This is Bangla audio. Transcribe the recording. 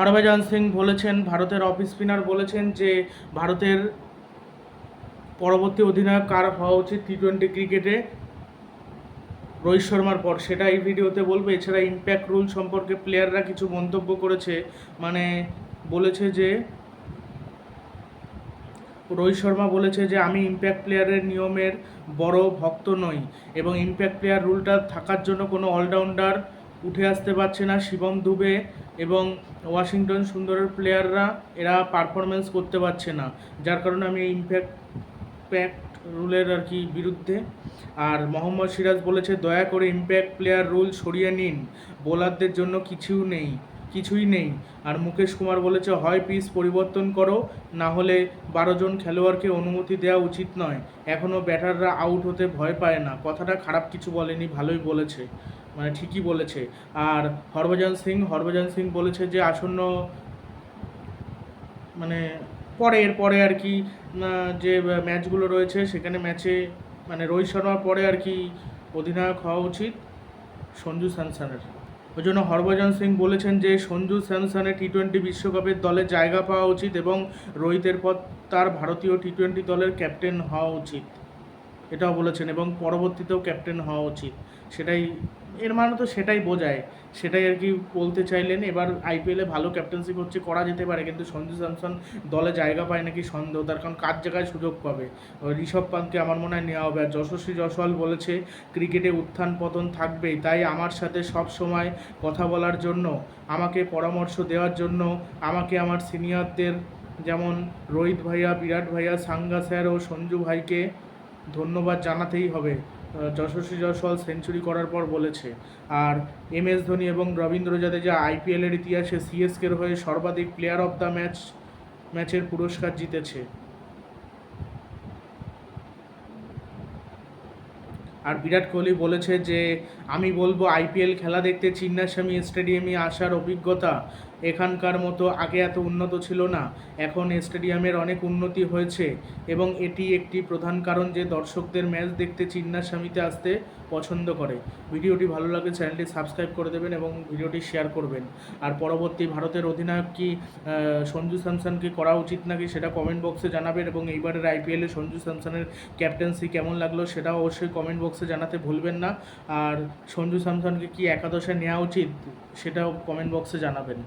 হরভজন সিং বলেছেন, ভারতের অফ স্পিনার বলেছেন যে ভারতের পরবর্তী অধিনায়ক কার হওয়া উচিত টি টোয়েন্টি ক্রিকেটে? রোহিত শর্মার পর। সেটা এই ভিডিওতে বলবে। এছাড়া ইম্প্যাক্ট রুল সম্পর্কে প্লেয়াররা কিছু মন্তব্য করেছে। মানে বলেছে যে, রোহিত শর্মা বলেছে যে, আমি ইম্প্যাক্ট প্লেয়ারের নিয়মের বড় ভক্ত নই এবং ইম্প্যাক্ট প্লেয়ার রুলটা থাকার জন্য কোনো অলরাউন্ডার উঠে আসতে পারছে না শিবম দুবে এবং ওয়াশিংটন সুন্দরের প্লেয়াররা এরা পারফরমেন্স করতে পারছে না। যার কারণে আমি ইম্প্যাক্ট প্যাক্ট রুলের আর কি বিরুদ্ধে। আর মোহাম্মদ সিরাজ বলেছে, দয়া করে ইম্প্যাক্ট প্লেয়ার রুল সরিয়ে নিন। বোলারদের জন্য কিছু নেই, কিছুই নেই। আর মুকেশ কুমার বলেছে, হয় পিস পরিবর্তন করো, না হলে বারো জন খেলোয়াড়কে অনুমতি দেওয়া উচিত নয়। এখনও ব্যাটাররা আউট হতে ভয় পায় না। কথাটা খারাপ কিছু বলেনি, ভালোই বলেছে। মানে ঠিকই বলেছে। আর হরভজন সিং হরভজন সিং বলেছে যে আসন্ন মানে পরে এর পরে আর কি যে ম্যাচগুলো রয়েছে, সেখানে ম্যাচে মানে রোহিত শর্মার পরে আর কি অধিনায়ক হওয়া উচিত সঞ্জু স্যামসনের। ওই জন্য হরভজন সিং বলেছেন যে সঞ্জু স্যামসনের টি টোয়েন্টি বিশ্বকাপের দলে জায়গা পাওয়া উচিত এবং রোহিতের পর তার ভারতীয় টি টোয়েন্টি দলের ক্যাপ্টেন হওয়া উচিত। এটাও বলেছেন এবং পরবর্তীতেও ক্যাপ্টেন হওয়া উচিত। সেটাই, এর মানে তো সেটাই বোঝায়। সেটাই আর কি বলতে চাইলেন। এবার আইপিএলে ভালো ক্যাপ্টেন্সি করছে করা যেতে পারে, কিন্তু সঞ্জু স্যামসন দলে জায়গা পায় নাকি সন্দেহ? তার কারণ কার জায়গায় সুযোগ পাবে? ঋষভ পান্তকে আমার মনে হয় নেওয়া হবে। আর যশস্বী জয়সওয়াল বলেছে, ক্রিকেটে উত্থান পতন থাকবেই। তাই আমার সাথে সব সময় কথা বলার জন্য, আমাকে পরামর্শ দেওয়ার জন্য, আমাকে আমার সিনিয়রদের যেমন রোহিত ভাইয়া, বিরাট ভাইয়া সাঙ্গা স্যার ও সঞ্জু ভাইকে ধন্যবাদ জানাতেই হবে। যশস্বী জয়সওয়াল সেঞ্চুরি করার পর বলেছে। আর এম এস ধোনি এবং রবীন্দ্র জাদেজা আইপিএলের ইতিহাসে সিএসকের হয়ে সর্বাধিক প্লেয়ার অফ দ্য ম্যাচ ম্যাচের পুরস্কার জিতেছে। আর বিরাট কোহলি বলেছে যে, আমি বলব আইপিএল খেলা দেখতে চিন্নাস্বামী স্টেডিয়ামে আসার অভিজ্ঞতা এখানকার মতো আগে এত উন্নত ছিল না। এখন স্টেডিয়ামের অনেক উন্নতি হয়েছে এবং এটি একটি প্রধান কারণ যে দর্শকদের ম্যাচ দেখতে চিন্নাস্বামীতে আসতে পছন্দ করে। ভিডিওটি ভালো লাগে চ্যানেলটি সাবস্ক্রাইব করে দেবেন এবং ভিডিওটি শেয়ার করবেন। আর পরবর্তী ভারতের অধিনায়ক কি সঞ্জু স্যামসনকে করা উচিত নাকি সেটা কমেন্ট বক্সে জানাবেন এবং এইবারের আইপিএলে সঞ্জু স্যামসনের ক্যাপ্টেন্সি কেমন লাগল সেটাও অবশ্যই কমেন্ট বক্সে জানাতে ভুলবেন না। আর সঞ্জু স্যামসনকে কি একাদশে নেওয়া উচিত, সেটাও কমেন্ট বক্সে জানাবেন।